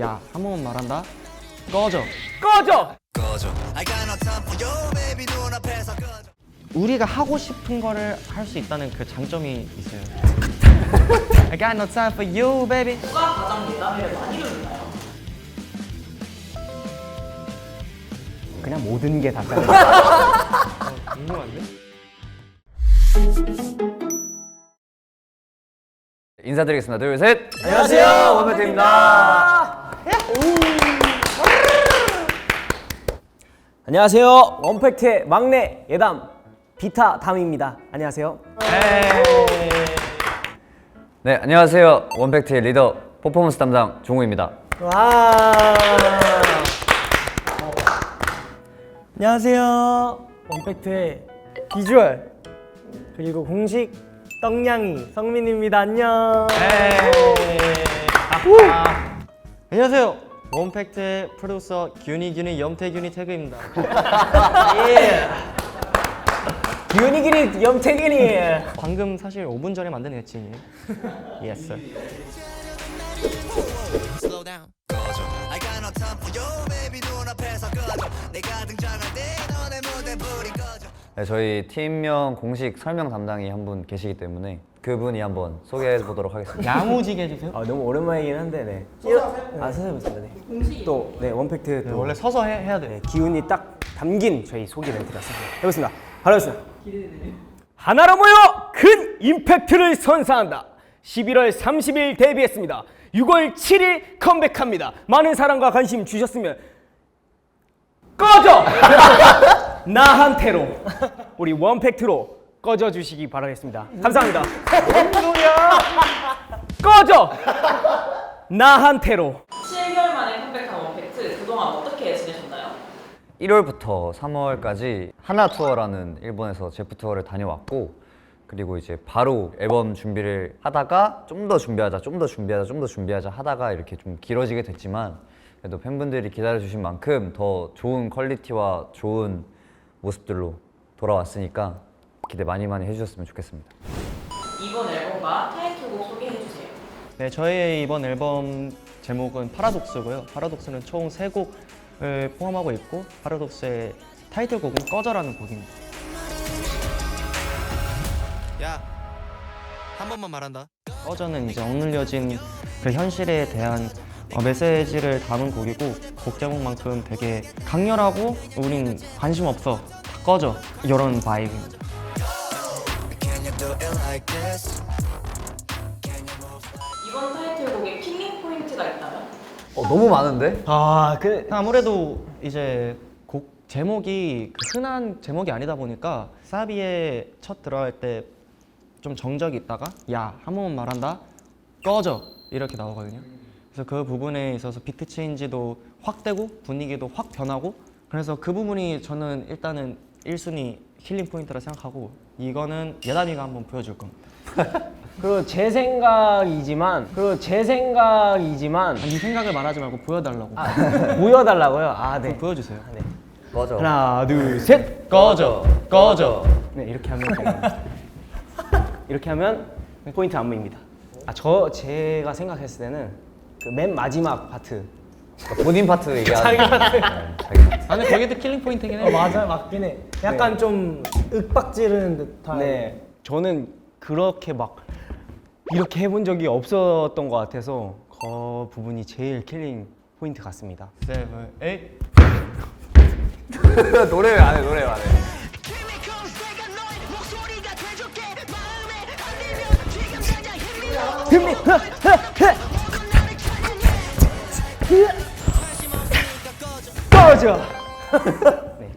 야, 한 번만 말한다. 꺼져. 꺼져! 우리가 하고 싶은 거를 할 수 있다는 그 장점이 있어요. I got no time for you, baby. 누가 가장 예담이를 많이 듣나요? 그냥 모든 게다 짜요. 궁금한데? 인사드리겠습니다. 둘, 셋. 안녕하세요, 원배트입니다. 안녕하세요. 원팩트의 막내 예담 비타 담입니다. 안녕하세요. 네, 안녕하세요. 원팩트의 리더 퍼포먼스 담당 종우입니다. 와. 안녕하세요. 원팩트의 비주얼 그리고 공식 떡냥이 성민입니다. 안녕. 안녕하세요. 원팩트의 프로듀서 균이 균이 염태균이 태그입니다. 기훈이기니 염태균이. 방금 사실 5분 전에 만든 애칭이에요. 예스. 네, 저희 팀명 공식 설명 담당이 한 분 계시기 때문에 그분이 한번 소개해 보도록 하겠습니다. 야무지게 해주세요. 아 너무 오랜만이긴 한데 네. 아 서서 해보겠습니다. 네. 또네 원팩트 또 원래 서서 해, 해야 돼. 네, 기운이 딱 담긴 저희 소개 멘트라서 해보겠습니다. 바로 해보겠습니다. 하나로 모여 큰 임팩트를 선사한다. 11월 30일 데뷔했습니다. 6월 7일 컴백합니다. 많은 사랑과 관심 주셨으면 꺼져! 나한테로 우리 원팩트로 꺼져 주시기 바라겠습니다. 감사합니다. 뭔 소리야? 꺼져! 나한테로 7개월 만에 컴백한 원팩트 그동안 어떻게 지내셨나요? 1월부터 3월까지 하나 투어라는 일본에서 제프 투어를 다녀왔고 그리고 이제 바로 앨범 준비를 하다가 좀 더 준비하자, 좀 더 준비하자, 좀 더 준비하자 하다가 이렇게 좀 길어지게 됐지만 그래도 팬분들이 기다려주신 만큼 더 좋은 퀄리티와 좋은 모습들로 돌아왔으니까 기대 많이 많이 해주셨으면 좋겠습니다. 이번 앨범과 타이틀곡 소개해주세요. 네, 저희의 이번 앨범 제목은 파라독스고요. 파라독스는 총 세 곡을 포함하고 있고 파라독스의 타이틀곡은 꺼져라는 곡입니다. 야 한 번만 말한다 꺼져는 이제 억눌려진 그 현실에 대한 어, 메시지를 담은 곡이고 곡 제목만큼 되게 강렬하고 우린 관심 없어 다 꺼져 이런 바이브입니다. 이번 타이틀곡에 킬링 포인트가 있다면? 어, 너무 많은데? 아 그 아무래도 이제 곡 제목이 그 흔한 제목이 아니다 보니까 사비에 첫 들어갈 때 좀 정적이 있다가 야 한 번만 말한다 꺼져 이렇게 나오거든요. 그래서 그 부분에 있어서 비트 체인지도 확 되고 분위기도 확 변하고 그래서 그 부분이 저는 일단은 1순위 힐링 포인트라 생각하고 이거는 예담이가 한번 보여줄 겁니다. 그리고 제 생각이지만 그리고 제 생각이지만 네 생각을 말하지 말고 보여달라고. 보여달라고요. 아 네. 보여주세요. 네. 맞아. 하나 둘 셋. 꺼져 꺼져. 네 이렇게 하면 됩니다. 이렇게 하면 포인트 안무입니다. 아 저 제가 생각했을 때는 그 맨 마지막 파트. 본인 파트 얘기하는 자기 파트. 네, 자기 파트. 아 근데 거기도 킬링 포인트긴 해. 맞아요, 맞긴 해. 약간 좀 윽박 지르는 듯한. 네. 저는 그렇게 막 이렇게 해본 적이 없었던 것 같아서 그 부분이 제일 킬링 포인트 같습니다. 세븐 에잇. 노래 왜안 해? 노래 왜안 해? 꺼져. 네 이거입니다. 너무 좋아요. 모두 나를 따라해 Chemicals 내가 너의 목소리가 돼줄게 마음에 안 들면 지금 당장 힘이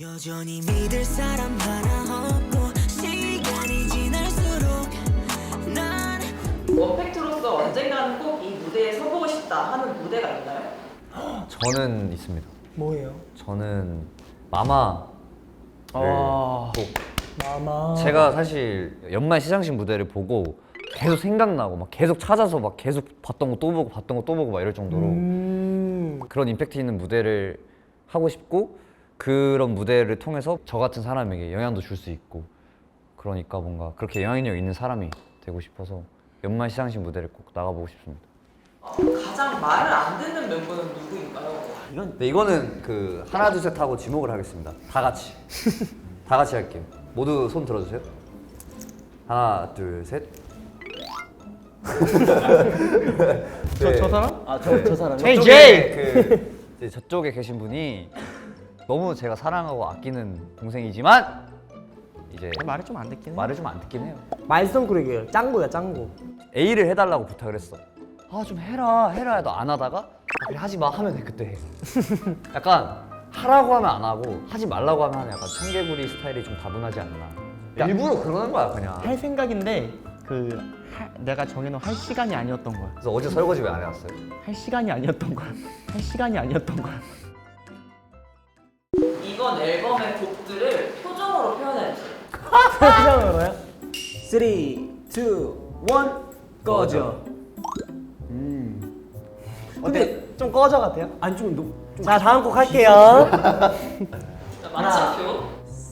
여전히 믿을 사람 하나 없고 시간이 지날수록 난 원팩트로서 언젠가는 꼭 이 무대에 서보고 싶다 하는 무대가 있나요? 저는 있습니다. 뭐예요? 저는 마마. 아. 꼭 마마. 제가 사실 연말 시상식 무대를 보고 계속 생각나고 막 계속 찾아서 막 계속 봤던 거 또 보고 봤던 거 또 보고 막 이럴 정도로 음. 그런 임팩트 있는 무대를 하고 싶고 그런 무대를 통해서 저 같은 사람에게 영향도 줄 수 있고 그러니까 뭔가 그렇게 영향력 있는 사람이 되고 싶어서 연말 시상식 무대를 꼭 나가보고 싶습니다. 어, 가장 말을 안 듣는 멤버는 누구인가요? 이건 네, 이거는 그 하나 둘 셋 하고 지목을 하겠습니다. 다 같이 다 같이 할게요. 모두 손 들어주세요. 하나 둘 셋. 저, 네. 저 사람? 아 저 저 사람. 제이 저쪽에 제이! 그 이제 저쪽에 계신 분이 너무 제가 사랑하고 아끼는 동생이지만 이제 말이 좀안 듣긴 해. 말을 좀 안 듣긴 해요. 말썽꾸러기예요. 짱구야 짱구. A를 해달라고 부탁을 했어. 아 좀 해라 해라 해도 안 하다가 아, 그래 하지 마 하면 그때 해. 약간 하라고 하면 안 하고 하지 말라고 하면 하는 약간 청개구리 스타일이 좀 다분하지 않나. 일부러 그러는 거야 그냥. 할 생각인데 그 할- 내가 정해놓은 할 시간이 아니었던 거야. 그래서 어제 설거지 왜 안 해왔어요? 할 시간이 아니었던 거야. 할 시간이 아니었던 거야. 이번 앨범의 곡들을 표정으로 표현해주세요. 표정으로요? 3, 2, 1 꺼져. 음. 근데 좀 꺼져 같아요? 아니 좀 노. 자 다음 곡 할게요. 자, 마침표.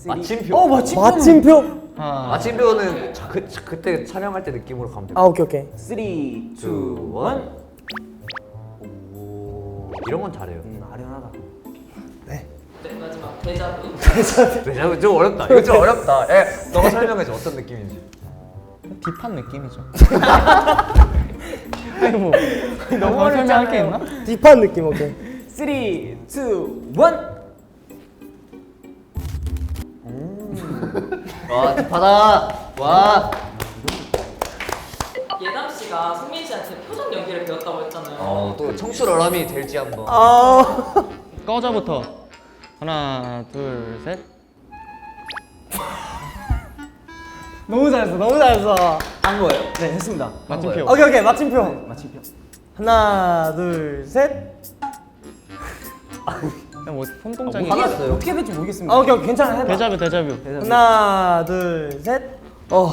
마침표. 어 마침표. 마침표. 하나, 마침표는 자, 그, 자, 그때 촬영할 때 느낌으로 가면 돼. 아 오케이 오케이. 3, 2, 1 오, 이런 건 잘해요. 음, 아련하다. 네, 마지막 대자부. 왜냐면 좀 어렵다. 이거 좀 어렵다. 예, 너가 설명해줘 어떤 느낌인지. 딥한 느낌이죠. 아니 뭐 너무 어렵잖아요. 설명할 게 있나? 딥한 느낌 오케이. 3, 2, 1 와, 딥하다. 와. 예담 씨가 승민 씨한테 표정 연기를 배웠다고 했잖아요. 어, 또 청출어람이 될지 한번. 아. 꺼져부터 하나, 둘, 셋. 너무 잘했어 너무 잘했어. 한 거예요? 네 했습니다. 마침표. 오케이 오케이 마침표. 마침표. 하나 둘 셋. 그냥 뭐 손동작이 화났어요. 어떻게 될지 모르겠습니다. 아 오케이 오케이 괜찮아 해봐. 대자뷰 대자뷰. 하나 둘 셋. 어.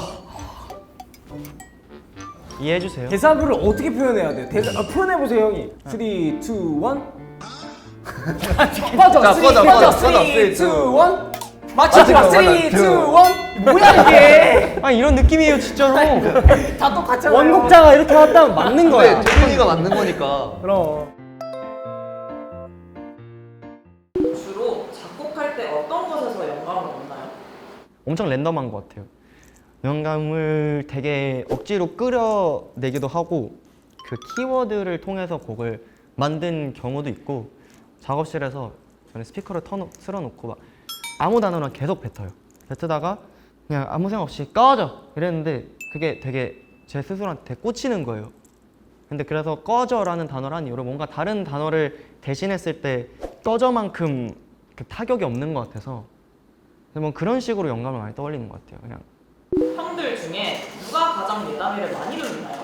이해해 주세요. 대사부를 어떻게 표현해야 돼? 대사 아, 표현해 보세요 형이. 3, 2, 1 꺼져. 자, 3, 꺼져, 꺼져. 꺼져, 3, 꺼져. 2, 1 3, 마침표. 3, 2, 1 뭐야 이게? 아 이런 느낌이에요 진짜로. 다 똑같잖아요. 원곡자가 이렇게 왔다면 맞는 거야. 근데 대준이가 맞는 거니까. 그럼. 주로 작곡할 때 어떤 곳에서 영감을 얻나요? 엄청 랜덤한 것 같아요. 영감을 되게 억지로 끌어내기도 하고 그 키워드를 통해서 곡을 만든 경우도 있고 작업실에서 저는 스피커를 틀어놓고 막 아무 단어나 계속 뱉어요. 뱉다가 그냥 아무 생각 없이 꺼져 이랬는데 그게 되게 제 스스로한테 되게 꽂히는 거예요. 근데 그래서 꺼져라는 단어를 한 이후로 뭔가 다른 단어를 대신했을 때 꺼져만큼 그 타격이 없는 것 같아서 뭐 그런 식으로 영감을 많이 떠올리는 것 같아요. 그냥 형들 중에 누가 가장 예담이를 많이 놀리나요?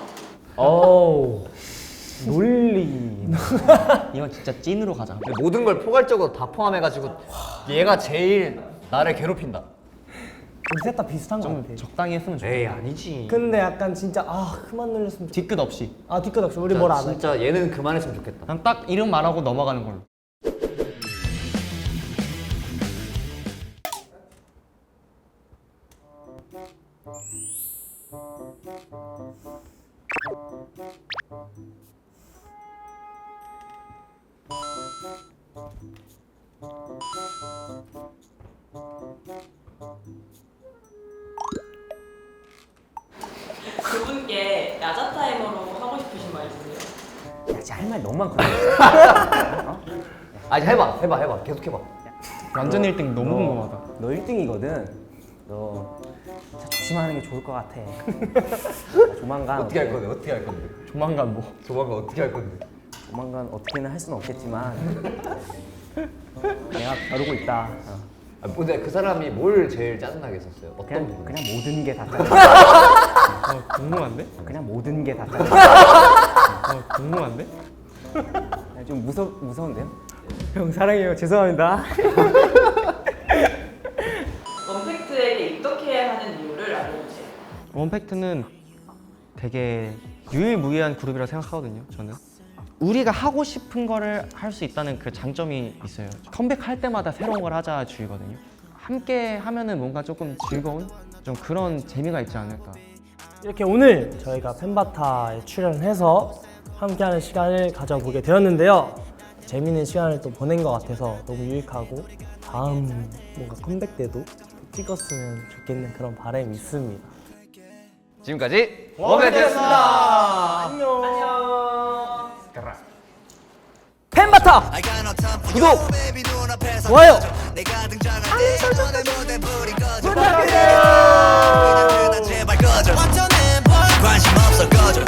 어우 논리. 이건 진짜 찐으로 가자. 모든 걸 포괄적으로 다 포함해가지고 얘가 제일 나를 괴롭힌다. 우리 셋다 비슷한 거좀 같아. 적당히 했으면 좋겠어. 에이 아니지. 근데 약간 진짜 아 그만 늘렸으면 좋. 뒤끝 없이. 아 뒤끝 없이 우리 뭘 안 해. 진짜 얘는 그만했으면 좋겠다. 그냥 딱 이름 말하고 넘어가는 걸로. 야자 타임으로 하고 싶으신 말 있으세요? 야, 진짜 할 말 너무 많거든. 아니 해봐, 해봐, 해봐. 계속 해봐. 완전 1등 너무 궁금하다. 너 1등이거든. 너 진짜 조심하는 게 좋을 것 같아. 조만간 어떻게 할 건데? 어떻게 할 건데? 조만간 뭐. 조만간 어떻게 할 건데? 조만간 어떻게는 할 수는 없겠지만 내가 벼르고 있다. 어. 아, 근데 그 사람이 뭘 제일 짜증나게 했었어요? 어떤 그냥 부분? 그냥 모든 게 다 짜증. 어, 궁금한데? 그냥 모든 게 다 짜증. 어, 궁금한데? 좀 무서 무서운데요? 형 사랑해요. 죄송합니다. 원팩트에게 입덕해야 하는 이유를 알려주세요. 원팩트는 되게 유일무이한 그룹이라 생각하거든요. 저는 우리가 하고 싶은 거를 할 수 있다는 그 장점이 있어요. 컴백할 때마다 새로운 걸 하자 주의거든요. 함께 하면은 뭔가 조금 즐거운 좀 그런 재미가 있지 않을까. 이렇게 오늘 저희가 펜바타에 출연해서 함께하는 시간을 가져보게 되었는데요. 재밌는 시간을 또 보낸 것 같아서 너무 유익하고 다음 뭔가 컴백 때도 또 찍었으면 좋겠는 그런 바람이 있습니다. 지금까지. 펜바타 got no time for 구독! 좋아요. 내가 등장할 때 너네 무대 불이 꺼져. 부탁해요. 제발 꺼져. 관심 없어 꺼져